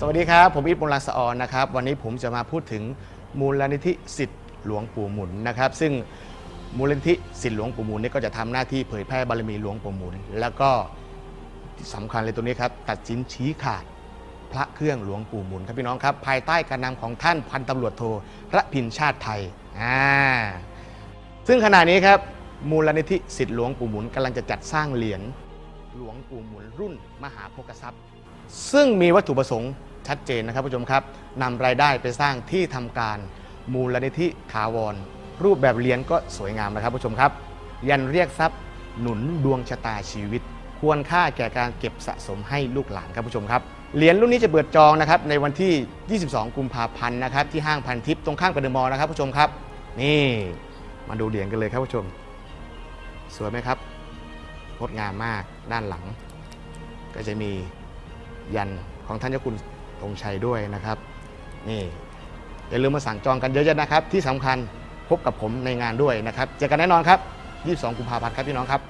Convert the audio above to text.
สวัสดีครับ ผมอีทมลรังสะออนนะครับ วันนี้ผมจะมาพูดถึงมูลนิธิสิทธิ์หลวงปู่หมุนนะครับ ซึ่งมูลนิธิสิทธิ์หลวงปู่หมุนเนี่ยก็จะทำหน้าที่เผยแพร่บารมีหลวงปู่หมุน แล้วก็ที่สำคัญเลยตัวนี้ครับ ตัดสินชี้ขาดพระเครื่องหลวงปู่หมุนครับพี่น้องครับ ภายใต้การนำของท่านพันตำรวจโทระพินชาติไทยอ่าซึ่งขณะนี้ครับมูลนิธิสิทธิ์หลวงปู่หมุนกำลังจะจัดสร้างเหรียญหลวงปู่หมุนรุ่นมหาโภคทรัพย์ ซึ่งมีวัตถุประสงค์ชัดเจนนะครับผู้ชมครับนำรายได้ไปสร้างที่ทำการมูลนิธิถาวร รูปแบบเหรียญก็สวยงามนะครับผู้ชมครับ ยันเรียกทรัพย์หนุนดวงชะตาชีวิต ควรค่าแก่การเก็บสะสมให้ลูกหลานครับผู้ชมครับเหรียญรุ่นนี้จะเปิดจองนะครับในวันที่ 22 กุมภาพันธ์นะครับที่ห้างพันทิพย์ตรงข้างกับเดอะมอล์นะครับผู้ชมครับ นี่มาดูเหรียญกันเลยครับผู้ชม สวยไหมครับงดงามมากด้านหลัง ก็จะมี ยันของท่านเจ้าคุณธงชัยด้วยนะครับนี่อย่าลืมมาสั่งจองกันเยอะๆนะครับ ที่สำคัญพบกับผมในงานด้วยนะครับเจอกันแน่นอนครับ 22 กุมภาพันธ์ครับพี่น้องครับ